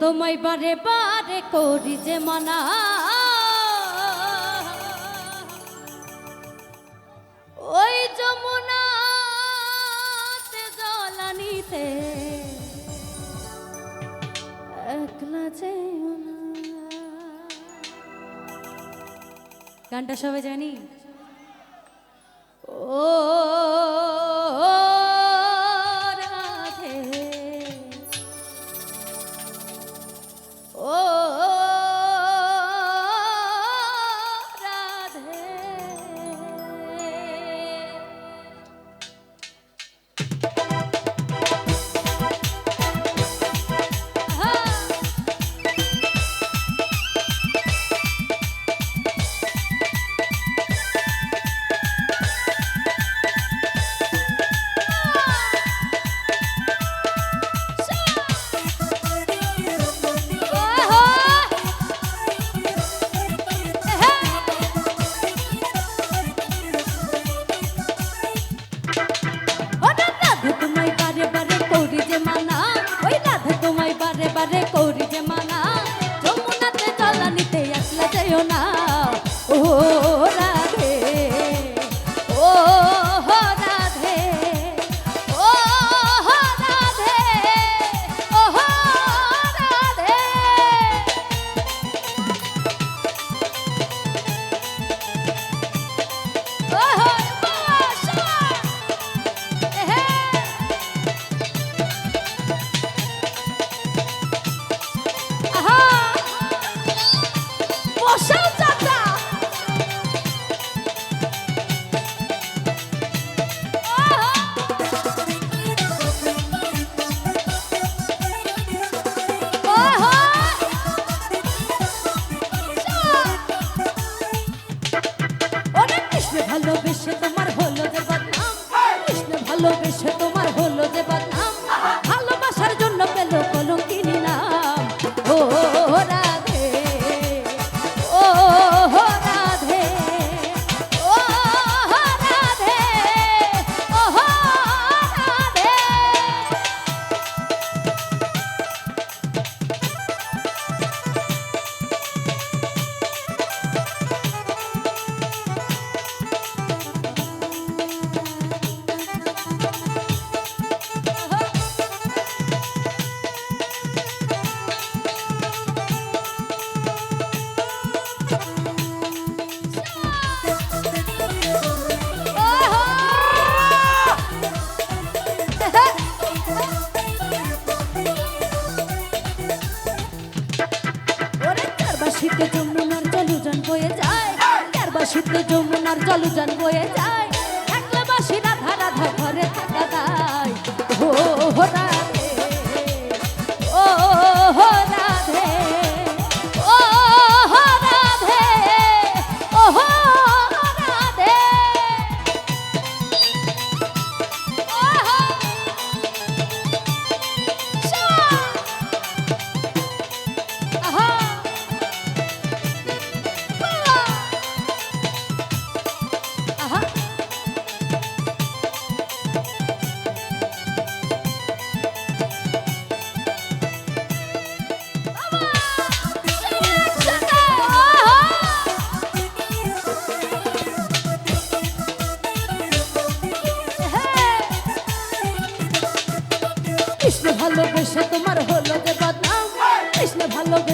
তোমায় বারে বারে করি যে মানা। ওই যমুনাতে জলানিতে একলা যেও গানটা সবাই জানি? ও Oh! I'm not Lujan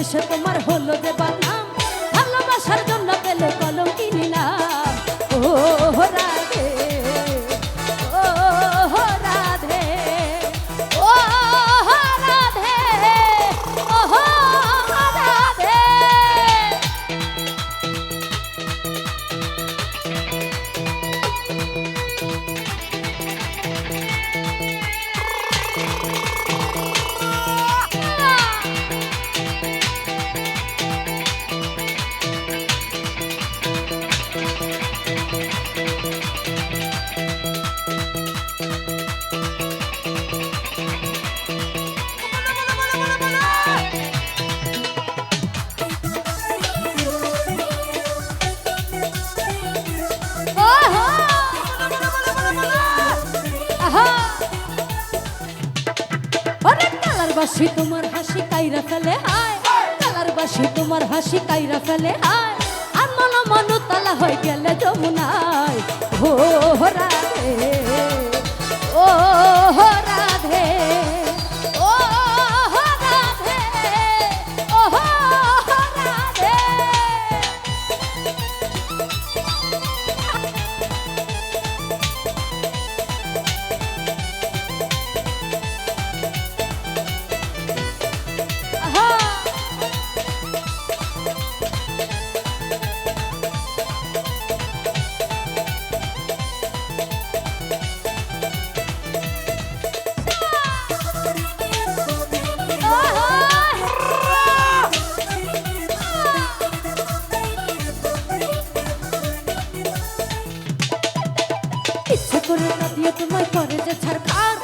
সে তোমার হলো যে বাসি তোমার হাসি কাইরা ফেলে হায় কালার বাসি তোমার হাসি কাইরা ফেলে হায় আর মন মন তালা হয়ে গেলে যমুনায়। ও রাধে ও রাধে ও রাধে ও রাধে। না দিয়ে তোমায় করে যে ছাড়।